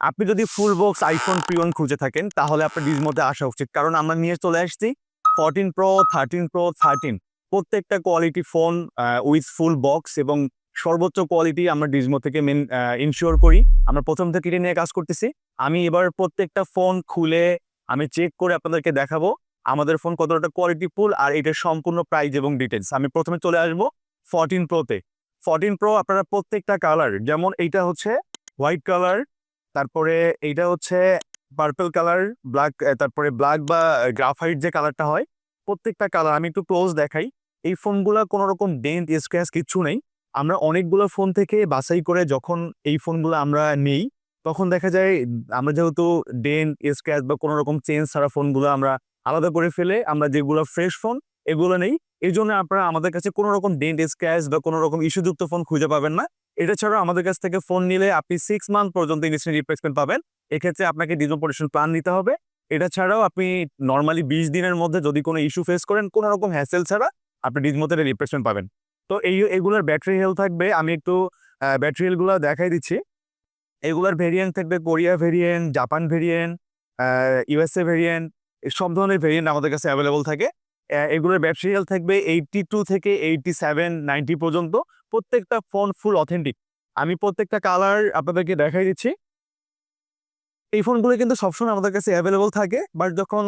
আপনি যদি full box iPhone peon খুঁজে থাকেন, তাহলে আপনার ডিজমোতে আসা উচিত। কারণ আমরা নিয়ে চলে আসছি fourteen pro thirteen pro thirteen প্রত্যেকটা quality phone with full box এবং সর্বোচ্চ কোয়ালিটি আমরা ডিজমো থেকে মেন ইনশিওর করি। আমরা প্রথম থেকে এটা নিয়ে কাজ করতেছি। আমি এবার প্রত্যেকটা ফোন খুলে আমি চেক করে আপনাদেরকে দেখাবো আমাদের ফোন কতটা কোয়ালিটি ফুল আর এটার সম্পূর্ণ প্রাইস এবং ডিটেলস আমি প্রথমে চলে আসব ফোরটিন প্রোতে ফোরটিন প্রো আপনারা প্রত্যেকটা কালার যেমন এইটা হচ্ছে হোয়াইট কালার তারপরে এইটা হচ্ছে পার্পল কালার ব্ল্যাক তারপরে ব্ল্যাক বা গ্রাফাইট যে কালারটা হয়, প্রত্যেকটা কালার আমি একটু ক্লোজ দেখাই। এই ফোনগুলো কোনো রকম ডেন্ট স্ক্র্যাচ কিচ্ছু নেই। আমরা অনেকগুলো ফোন থেকে বাছাই করে যখন এই ফোনগুলো আমরা নেই, তখন দেখা যায় আমরা যেহেতু ডেন্ট স্ক্র্যাচ বা কোনো রকম চেঞ্জ ছাড়া ফোনগুলো আমরা আলাদা করে ফেলে, আমরা যেগুলো ফ্রেশ ফোন এগুলো নেই। এই জন্য আপনারা আমাদের কাছে কোনো রকম ডেন্ট স্ক্র্যাচ বা কোনো রকম ইস্যুযুক্ত ফোন খুঁজে পাবেন না। এটা ছাড়াও আমাদের কাছ থেকে ফোন নিলে আপনি সিক্স মান্থ পর্যন্ত ইনস্ট্যান্ট রিপ্লেসমেন্ট পাবেন। এক্ষেত্রে আপনাকে ডিজো প্রোটেকশন প্ল্যান নিতে হবে। এটা ছাড়াও আপনি নর্মালি বিশ দিনের মধ্যে যদি কোনো ইস্যু ফেস করেন, কোনো রকম হ্যাসেল ছাড়া আপনি ডিজমোতে রিপ্লেসমেন্ট পাবেন। তো এই, এগুলোর ব্যাটারি হেল থাকবে। আমি একটু ব্যাটারি হেলথগুলো দেখাই দিচ্ছি। এগুলোর ভেরিয়েন্ট থাকবে Korea variant Japan variant USA variant সব ধরনের ভেরিয়েন্ট আমাদের কাছে অ্যাভেলেবল থাকে। এগুলোর ব্যাটারি হেলথ থাকবে এইটটি টু থেকে এইটটি সেভেন নাইনটি পর্যন্ত। প্রত্যেকটা ফোন ফুল অথেন্টিক আমি প্রত্যেকটা কালার আপনাদেরকে দেখাই দিচ্ছি। এই ফোনগুলো কিন্তু সবসময় আমাদের কাছে অ্যাভেলেবল থাকে বাট যখন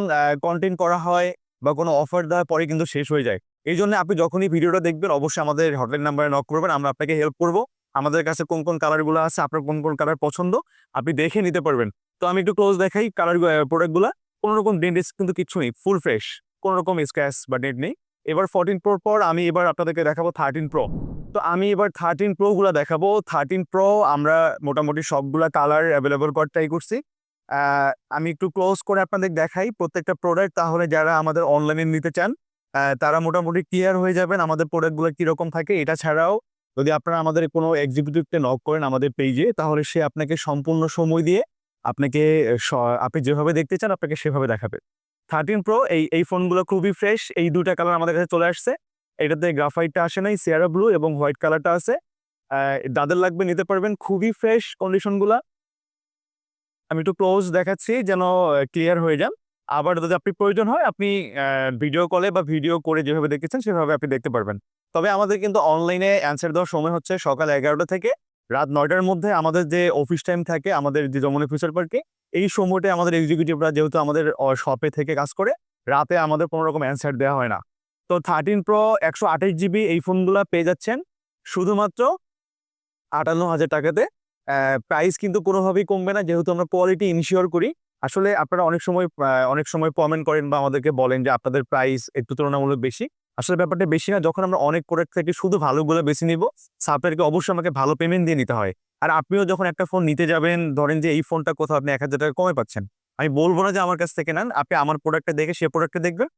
কন্টেন্ট করা হয় বা কোনো অফার দেওয়ার পরে কিন্তু শেষ হয়ে যায়। এই জন্য আপনি যখনই ভিডিওটা দেখবেন, অবশ্যই আমাদের হটলাইন নাম্বারে নক করবেন, আমরা আপনাকে হেল্প করব। আমাদের কাছে কোন কোন কালারগুলো আছে, আপনার কোন কোন কালার পছন্দ, আপনি দেখে নিতে পারবেন। তো আমি একটু ক্লোজ দেখাই কালার প্রোডাক্টগুলো কোনো রকম কিন্তু কিছু নেই ফুল ফ্রেশ কোনো রকম স্ক্র্যাচ বা ডেন্ট নেই। এবার ফোরটিন প্রোর পর আমি এবার আপনাদেরকে দেখাবো থার্টিন প্রো তো আমি এবার থার্টিন প্রোগুলো দেখাবো। থার্টিন প্রো আমরা মোটামুটি সবগুলা কালার অ্যাভেলেবল করার ট্রাই করছি। আমি একটু ক্লোজ করে আপনাদের দেখাই প্রত্যেকটা প্রোডাক্ট তাহলে যারা আমাদের অনলাইনে নিতে চান তারা মোটামুটি ক্লিয়ার হয়ে যাবেন আমাদের প্রোডাক্টগুলো কীরকম থাকে। এটা ছাড়াও যদি আপনারা আমাদের কোনো এক্সিকিউটিভকে নক করেন আমাদের পেজে তাহলে সে আপনাকে সম্পূর্ণ সময় দিয়ে আপনাকে আপনি যেভাবে দেখতে চান আপনাকে সেভাবে দেখাবে। থার্টিন প্রো এই এই ফোনগুলো খুবই ফ্রেশ এই দুটা কালার আমাদের কাছে চলে আসছে। এটাতে গ্রাফাইটটা আসে নাই সিয়ারা ব্লু এবং হোয়াইট কালারটা আছে। যাদের লাগবে নিতে পারবেন, খুবই ফ্রেশ কন্ডিশনগুলা আমি একটু ক্লোজ দেখাচ্ছি যেন ক্লিয়ার হয়ে যান। আবার যদি আপনি প্রয়োজন হয়, আপনি ভিডিও কলে বা ভিডিও করে যেভাবে দেখেছেন, সেভাবে আপনি দেখতে পারবেন। তবে আমাদের কিন্তু অনলাইনে অ্যান্সার দেওয়ার সময় হচ্ছে সকাল এগারোটা থেকে রাত নয়টার মধ্যে আমাদের যে অফিস টাইম থাকে, আমাদের যে যমুনা ফিউচার পার্কে, এই সময়টা আমাদের এক্সিকিউটিভরা যেহেতু আমাদের শপে থেকে কাজ করে, রাতে আমাদের কোনো রকম অ্যান্সার দেওয়া হয় না। তো থার্টিন প্রো একশো আঠাশ জিবি এই ফোনগুলো পেয়ে যাচ্ছেন, শুধুমাত্র আটান্ন হাজার টাকাতে। প্রাইস কিন্তু কোনোভাবেই কমবে না, যেহেতু আমরা কোয়ালিটি ইনশিওর করি। আসলে আপনারা অনেক সময় অনেক সময় কমেন্ট করেন বা আমাদেরকে বলেন যে আপনাদের প্রাইস একটু তুলনামূলক বেশি। আসলে ব্যাপারটা বেশি না, যখন আমরা অনেক প্রোডাক্ট থেকে শুধু ভালোগুলো বেশি নিব সাপ্লায়ারকে অবশ্যই আমাকে ভালো পেমেন্ট দিয়ে নিতে হয়। আর আপনিও যখন একটা ফোন নিতে যাবেন, ধরেন যে এই ফোনটা কোথাও আপনি এক হাজার টাকা কমে পাচ্ছেন, আমি বলব না যে আমার কাছ থেকে নেন, আপনি আমার প্রোডাক্টটা দেখে সে প্রোডাক্টটা দেখবেন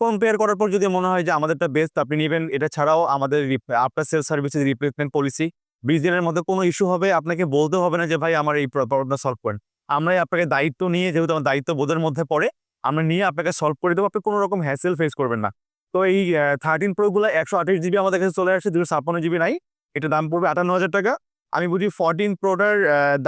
কম্পেয়ার করার পর যদি মনে হয় যে আমাদেরটা বেস্ট আপনি নেবেন, এটা ছাড়াও আমাদের after sale services replacement policy বিশ দিনের মধ্যে কোনো ইস্যু হবে, আপনাকে বলতে হবে না যে, ভাই, আমার এই প্রবলেমটা সলভ করেন। আমরাই আপনাকে দায়িত্ব নিয়ে, যেহেতু আমার দায়িত্ব বোধের মধ্যে পড়ে, আমরা নিয়ে আপনাকে সলভ করে দেবো, আপনি কোনো রকম হ্যাসেল ফেস করবেন না। তো এই থার্টিন প্রোগুলো একশো আঠাশ জিবি আমাদের কাছে চলে আসছে দুশো ছাপ্পান্ন জিবি নাই। এটা দাম পড়বে আটান্ন হাজার টাকা। আমি বুঝি ফোরটিন প্রোটার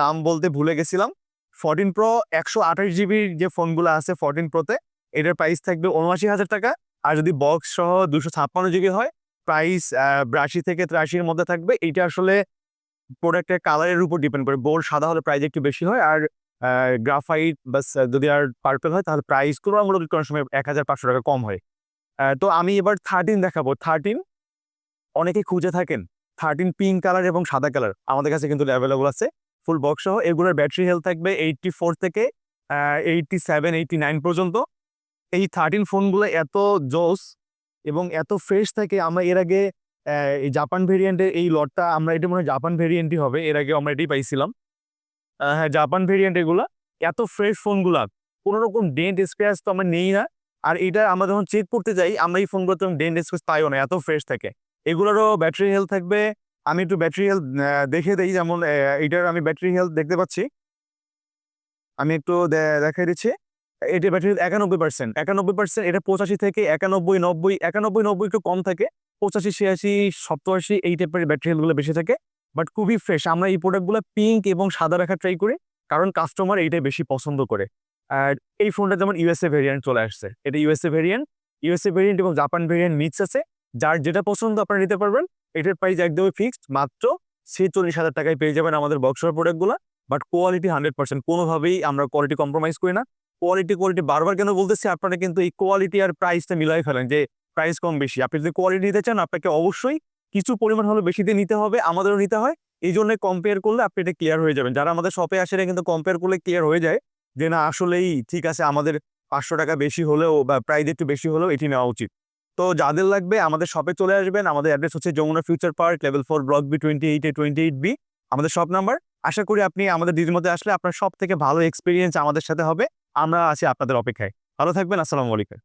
দাম বলতে ভুলে গেছিলাম। ফোরটিন প্রো একশো আঠাশ জিবির যে ফোনগুলো আছে ফোরটিন প্রোতে এটার প্রাইস থাকবে উনআশি হাজার টাকা। আর যদি বক্স সহ দুশো ছাপ্পান্ন জিবি হয় প্রাইস বিরাশি থেকে ত্রাশির মধ্যে থাকবে। এটা আসলে প্রোডাক্টের কালারের উপর ডিপেন্ড করে। বোর্ড সাদা হলে প্রাইস একটু বেশি হয়। আর গ্রাফাইট বা, যদি আর পার্পল হয়, তাহলে প্রাইস তুলনামূলক কোনো সময় এক হাজার পাঁচশো টাকা কম হয়। তো আমি এবার থার্টিন দেখাবো। থার্টিন অনেকে খুঁজে থাকেন। থার্টিন পিঙ্ক কালার এবং সাদা কালার আমাদের কাছে কিন্তু অ্যাভেলেবল আছে। ফুল বক্স সহ। এগুলোর ব্যাটারি হেলথ থাকবে এইটটি ফোর থেকে এইটটি সেভেন এইটটি নাইন পর্যন্ত। এই থার্টিন ফোনগুলো এত জোস এবং এত ফ্রেশ থাকে। আমরা এর আগে এই জাপান ভেরিয়েন্টের এই লটটা আমরা এটা মনে হয় জাপান ভেরিয়েন্টই হবে। এর আগে আমরা এটাই পাইছিলাম। হ্যাঁ জাপান ভেরিয়েন্ট এগুলা। এত ফ্রেশ ফোনগুলা কোনো রকম ডেন্ট স্ক্র্যাচ তো আমরা নেই না। আর এটা আমরা যখন চেক করতে যাই, আমরা এই ফোনগুলো তো ডেন্ট স্ক্র্যাচ পাইও না, এত ফ্রেশ থাকে। এগুলোরও ব্যাটারি হেলথ থাকবে। আমি একটু ব্যাটারি হেলথ দেখে দিই, যেমন এটার আমি ব্যাটারি হেলথ দেখতে পাচ্ছি। আমি একটু দেখাই দিচ্ছি। এটা ব্যাটারি একানব্বই পার্সেন্ট একানব্বই পার্সেন্ট এটা পঁচাশি থেকে একানব্বই, নব্বই একানব্বই, নব্বই একটু কম থাকে। পঁচাশি, ছিয়াশি সপ্তাশি এই টাইপের ব্যাটারি হেলথগুলো বেশি থাকে। বাট খুবই ফ্রেশ আমরা এই প্রোডাক্টগুলো পিঙ্ক এবং সাদা রাখার ট্রাই করি। কারণ কাস্টমার এইটাই বেশি পছন্দ করে। আর এই ফোনটা যেমন ইউএসএ ভেরিয়েন্ট চলে আসছে, এটা ইউএসএ ভেরিয়েন্ট ইউএসএ ভেরিয়েন্ট এবং জাপান ভেরিয়েন্ট মিক্স আছে, যার যেটা পছন্দ আপনারা নিতে পারবেন, এটার প্রাইস একদমই ফিক্সড মাত্র ছেচল্লিশ হাজার টাকায় পেয়ে যাবেন আমাদের বক্সর প্রোডাক্টগুলো বাট কোয়ালিটি হান্ড্রেড পার্সেন্ট কোনোভাবেই আমরা কোয়ালিটি কম্প্রোমাইজ করি না। কোয়ালিটি কোয়ালিটি বারবার কেন বলতেছি, আপনারা কিন্তু এই কোয়ালিটি আর প্রাইসটা মিলাই ফেলেন, যে প্রাইস কম বেশি। আপনি যদি কোয়ালিটি নিতে চান, আপনাকে অবশ্যই কিছু পরিমাণ হলে বেশি দিয়ে নিতে হবে, আমাদেরও নিতে হয় এই জন্য কম্পেয়ার করলে আপনি এটা ক্লিয়ার হয়ে যাবেন। যারা আমাদের শপে আসে কিন্তু কম্পেয়ার করলে ক্লিয়ার হয়ে যায় যে, না, আসলেই ঠিক আছে, আমাদের পাঁচশো টাকা বেশি হলেও বা প্রাইজ একটু বেশি হলেও এটি নেওয়া উচিত। তো যাদের লাগবে আমাদের শপে চলে আসবেন। আমাদের অ্যাড্রেস হচ্ছে Jamuna future park level four block B twenty এইটে টোয়েন্টি এইট বি আমাদের শপ নাম্বার আশা করি আপনি আমাদের দিদির মধ্যে আসলে আপনার সব থেকে ভালো এক্সপিরিয়েন্স আমাদের সাথে হবে। আমরা আছি আপনাদের অপেক্ষায়। ভালো থাকবেন, আসসালামু আলাইকুম।